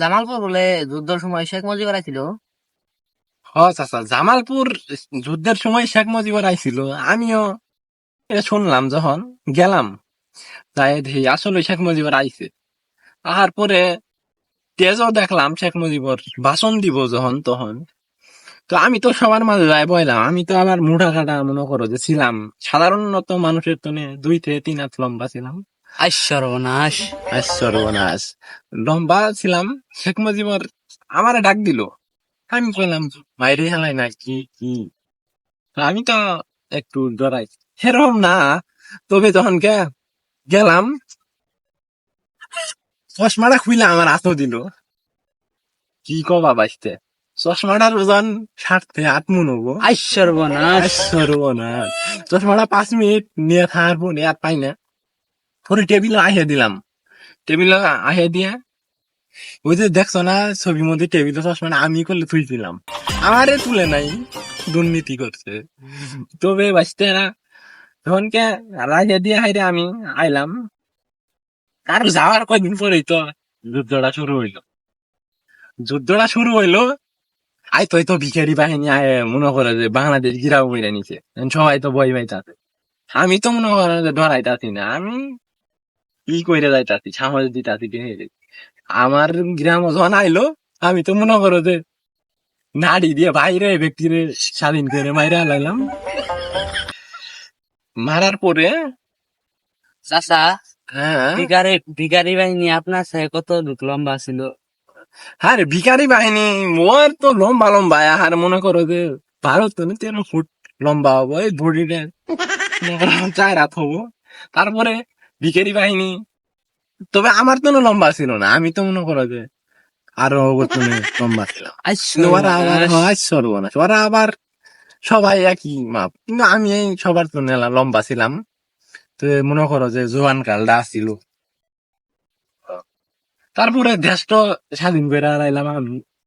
জামালপুর বলে যুদ্ধের সময় শেখ মুজিবুর ছিল হ জামালপুর যুদ্ধের সময় শেখ মুজিবুর আইছিল। আমিও শুনলাম যখন গেলাম। আসলে শেখ মুজিবুর আইছে। আহার পরে তেজও দেখলাম শেখ মুজিবুর ভাষণ দিব যখন তখন। তো আমি তো সবার মাঝে যাই বইলাম। আমি তো আবার মুঠা কাটা মনে করো যে ছিলাম। সাধারণত মানুষের তো দুই থেকে তিন হাত লম্বা ছিলাম। আজ সর্বনাশ লম্বা ছিলাম শেখ মুজিবর আমারে ডাক দিল। আমি কইলাম বাইরে হেলাই না কি কি? আমি তো একটু ডরাই সেরকম না তবে যখন গে গেলাম চশমাটা খুইলে আমার হাতও দিল। কি কবা বাইতে? চশমাটার ওজন ষাটতে আট মন হব। আই সর্বনাশ সর্বনাশ চশমাটা পাঁচ মিনিট নিয়ে থাকার পর আর পাই না। পরে টেবিলে আহিয়ে দিলাম। টেবিলে আহিয়ে দিয়ে, ওই যে দেখছ না, ছবির মধ্যে টেবিল চশমা আমি করলে তুলছিলাম আমারে তুলে নাই, দুর্নীতি করছে। তবে বাঁচতে না, তখন কে রাখিয়ে দিয়ে হাইরে আমি আইলাম। আর যাওয়ার কয়দিন পরেই তো যুদ্ধটা শুরু হইল। যুদ্ধটা শুরু হইল, আই তো তো ভিখারি বাহিনী আয় মনে করে যে বাংলাদেশ গিরাও বইরা নিছে। সবাই তো বই বাইতাছে আমি তো মনে করে যে ডরাইতাছি না, আমি ই কইরে যাইতাছি সামাজ দিতাছি বেহেরে আমার গ্রাম যখন আইলো আমি তো মনে করো যে নাড়ি দিয়ে বাইরে ব্যক্তিরে স্বাধীন করে মাইরা লাইলাম। মারার পরে চাচা হ্যাঁ। ভিকারি ভিকারি বাহিনী আপনার সাথে কত লম্বা ছিল? আরে ভিখারি বাহিনী মোর তো লম্বা লম্বা আর মনে করো যে ভারত তো তেরো ফুট লম্বা হব এই বডিটা চার হাত হব। তারপরে ভিখারি বাহিনী। তবে আমার তো লম্বা ছিল না আমি তো মনে করো যে আরও লম্বা ছিল ওরা আবার সর্বনাশ ওরা আবার সবাই একই মাপ। কিন্তু আমি এই সবার তো লম্বা ছিলাম। তো মনে করো যে জোয়ান কালটা আসছিল। তারপরে দেশ তো স্বাধীন করে আইলাম আমি।